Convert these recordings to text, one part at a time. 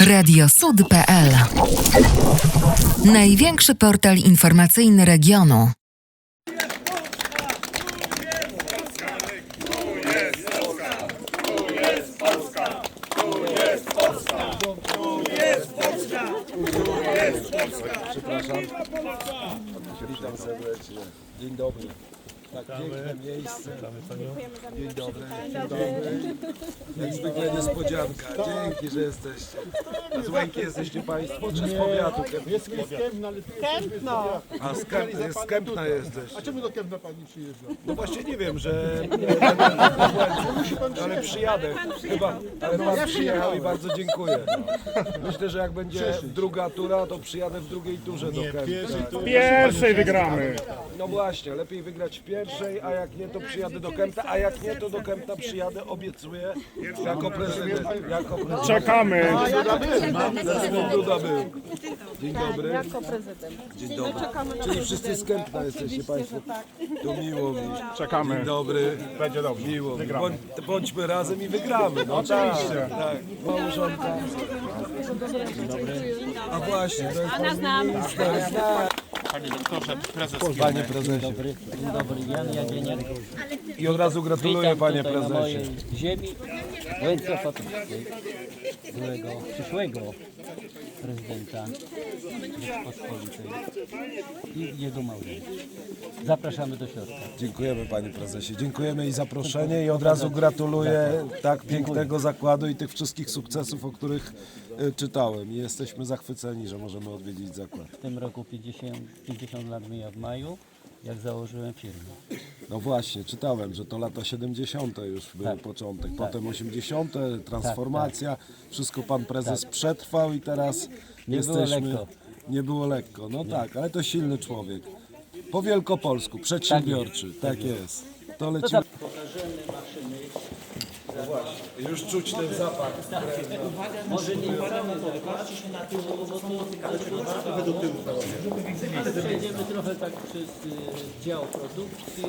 Radiosud.pl Największy portal informacyjny regionu. Przepraszam. Witam serdecznie. Dzień dobry. Tak piękne miejsce. Dzień dobry. Dzień dobry. Jak zwykle niespodzianka. Dzięki, że jesteście. A z Łęki jesteście Państwo, czy z powiatu kępskiego? Kępno. A z, Kęp, z Kępna jesteś. A czemu do Kępna pani przyjeżdża? No właśnie nie wiem, że... Ale przyjadę. Chyba, ale Pan przyjechał i bardzo dziękuję. Myślę, że jak będzie druga tura, to przyjadę w drugiej turze do Kępna. Pierwszej wygramy. No właśnie, lepiej wygrać w pierwszej, a jak nie, to przyjadę do Kępna, a jak nie, to do Kępna przyjadę, obiecuję, jako prezydent. Jako prezydent. Czekamy. Duda był. Dzień dobry. Jako prezydent. Dzień dobry. Czyli wszyscy z Kępna jesteście Państwo. tak. To miło mi. Czekamy. Dzień dobry. Będzie dobrze. Miło mi. Bądź, bądźmy razem i wygramy. No Oczywiście. Tak, tak. Małżonka. A właśnie, to jest pan minister. Zna. Panie doktorze, prezes Panie prezesie. Dzień dobry, Jan Jagieniak. I od razu gratuluję Witam panie tutaj na prezesie. mojej ziemi Węgla Fatrowskiej, byłego, przyszłego prezydenta Rzeczpospolitej i jego małżeństwa. Zapraszamy do środka. Dziękujemy panie prezesie. Dziękujemy i zaproszenie i od razu gratuluję tak pięknego zakładu i tych wszystkich sukcesów, o których y, czytałem. I jesteśmy zachwyceni, że możemy odwiedzić zakład. W tym roku 50, 50 lat mija w maju, jak założyłem firmę. No właśnie, czytałem, że to lata 70. już był Tak. początek, potem 80., transformacja, wszystko pan prezes przetrwał i teraz Nie było jesteśmy... lekko. Nie było lekko, no tak, ale to silny człowiek. Po wielkopolsku, przedsiębiorczy, tak jest. To lecimy. Pokażemy maszyny. Już czuć ten zapach. Może nie możemy zobaczyć na tył, bo to trochę do tyłu. Przejdziemy trochę tak przez y, dział produkcji.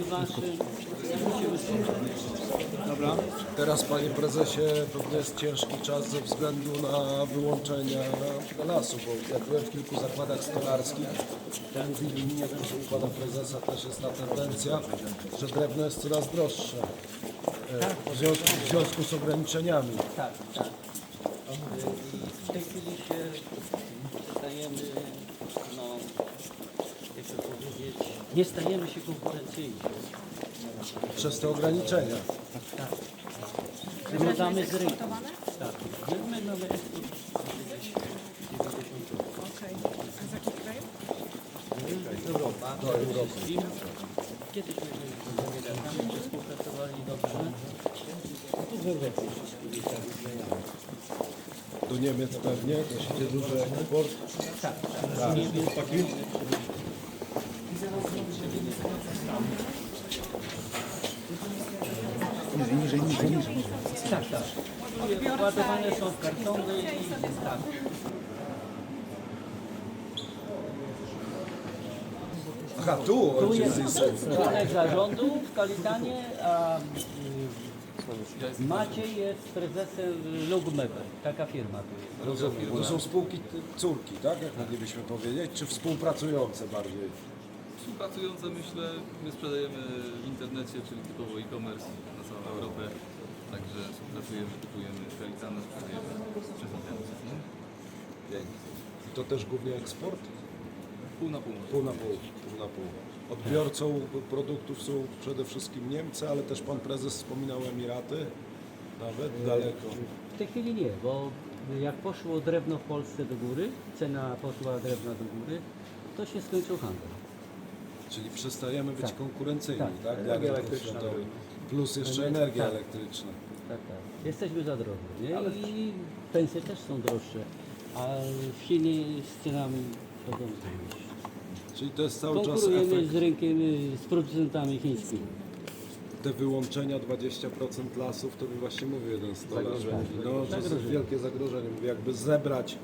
Musimy spróbować. Teraz panie prezesie pewnie jest ciężki czas ze względu na wyłączenia lasu, bo jak byłem w kilku zakładach stolarskich, to mówili mi, nie wiem, że u pana prezesa też jest ta tendencja, że drewno jest coraz droższe. W związku, w związku z ograniczeniami. Tak, tak. I w tej chwili się stajemy, no, jak to powiedzieć, nie stajemy się konkurencyjni. Przez te ograniczenia. Wyglądamy z rynku. Tak. My mamy eksport. Europa. Do Europy. Kiedyś myśmy z współpracowali dobrze. Do Niemiec pewnie, też idzie duży eksport. Tak, tak. Ładowane są w kartony i tak. Aha, tu Tu jest członek zarządu w Kalitanie, a y, Maciej jest prezesem Lugmeber. Taka firma tu jest. Rozumiem. To są spółki ty- córki, tak? Jak moglibyśmy powiedzieć, czy współpracujące bardziej? Współpracujące myślę, my sprzedajemy w internecie, czyli typowo e-commerce na całą Europę. Także współpracujemy, kupujemy Kalitana, sprzedajemy przez internet. I to też głównie eksport? Pół na pół. Pół na pół, pół na pół. Odbiorcą produktów są przede wszystkim Niemcy, ale też pan prezes wspominał Emiraty, nawet daleko. W tej chwili nie, bo jak poszło drewno w Polsce do góry, cena poszła drewna do góry, to się skończył handel. Czyli przestajemy być Tak. konkurencyjni, Tak. tak? Dla rynku światowego. Plus jeszcze energia Tak. elektryczna. Tak, tak. Jesteśmy za drogi, nie? I pensje też są droższe, a w Chinie z cenami chodzą w. Czyli to jest cały czas Konkurujemy efekt z rynkiem, z producentami chińskimi. te wyłączenia 20% lasów, to mi właśnie mówił jeden stolarz. Mówi, no to jest wielkie zagrożenie. Mówi, jakby zebrać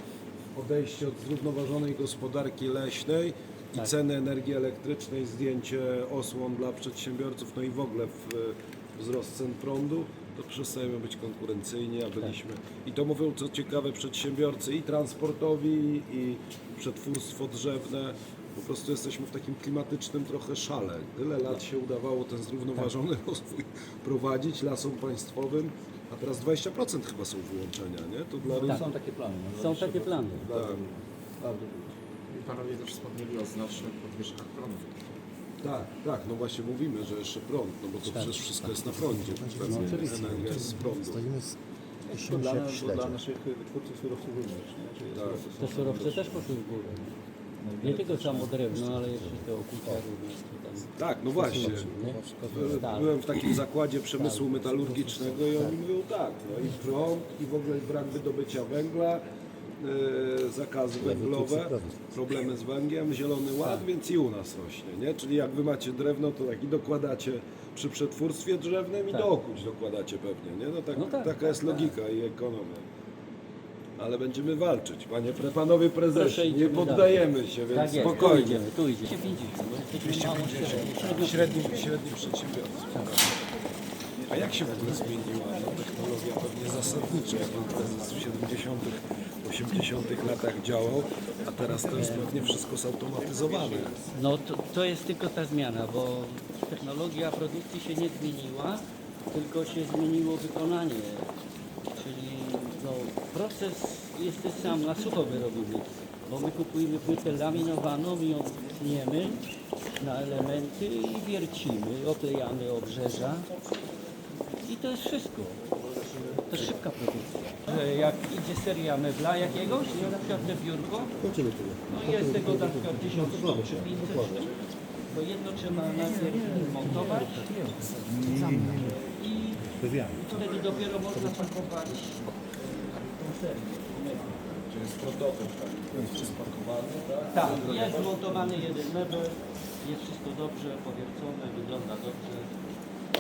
odejście od zrównoważonej gospodarki leśnej i Tak. ceny energii elektrycznej, zdjęcie osłon dla przedsiębiorców, no i w ogóle w, wzrost cen prądu, to przestajemy być konkurencyjni, a byliśmy. I to mówią co ciekawe przedsiębiorcy i transportowi, i przetwórstwo drzewne. Po prostu jesteśmy w takim klimatycznym trochę szale. Tyle lat się udawało ten zrównoważony rozwój prowadzić lasom państwowym, a teraz 20% chyba są wyłączenia, nie? To dla rynku. Są takie plany. Są takie plany. Tak. Panowie też wspomnieli o znacznych podwyżkach prądu. Tak, tak, no właśnie mówimy, że jeszcze prąd, no bo to przecież wszystko jest na prądzie. Pewnie energia jest z prądu. To dla, to dla naszych wytwórców surowców również. nie? Czyli surowce są Te surowce też poszły w górę. Nie tylko samo drewno, ale jeszcze te okucia również. czy tam Tak, no właśnie. nie? Tak. Byłem w takim zakładzie przemysłu metalurgicznego i oni mówią tak, no i prąd i w ogóle brak wydobycia węgla, e, zakazy węglowe, problemy z węglem, zielony ład, Tak. więc i u nas rośnie, nie? Czyli jak wy macie drewno, to tak i dokładacie przy przetwórstwie drzewnym i Tak. do okuć dokładacie pewnie, nie? No, tak, No tak, taka jest tak. logika i ekonomia. Ale będziemy walczyć, panie, pre- panowie prezesie, nie poddajemy się, więc Tak jest, tu spokojnie. idziemy, tu idziemy. 250, bo jesteśmy mało średni. Średni. A jak się w ogóle zmieniła no, technologia pewnie zasadniczo, jak pan prezes w 70., 80. latach działał, a teraz to jest pewnie wszystko zautomatyzowane. No to, to jest tylko ta zmiana, bo technologia produkcji się nie zmieniła, tylko się zmieniło wykonanie. Czyli no, proces jest ten sam, na sucho wyrobimy, bo my kupujemy płytę laminowaną i ją tniemy na elementy i wiercimy, oklejamy obrzeża i to jest wszystko. To jest szybka produkcja. Że jak idzie seria mebla jakiegoś, nie, na przykład te biurko, no jest tego na przykład 1000 sztuk czy 500 sztuk, to jedno trzeba najpierw montować i wtedy dopiero można pakować Czyli jest prototyp taki, jest spakowany, tak? Tak, jest zmontowany jeden mebel, jest wszystko dobrze, powiercone, wygląda dobrze,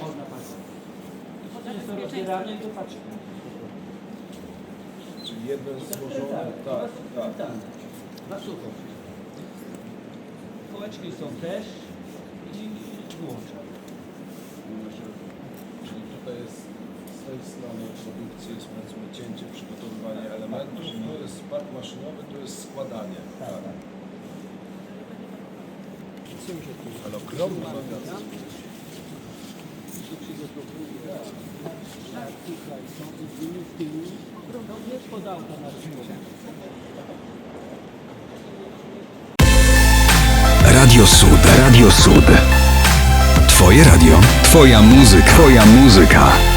można potem jest to rozbierane i. Czyli jedno jest złożone, tak, tak. tak. Na sucho. Kołeczki są też i włączam. Czyli tutaj jest z tej strony produkcji jest powiedzmy cięcie, przygotowywanie elementów, tu jest park maszynowy, tu jest składanie. Tak. Ale. Tak, tutaj są godziny z tyłu. No jest pod auto na. Radio Sud. Radio Sud. Twoje radio. Twoja muzyka. Twoja muzyka.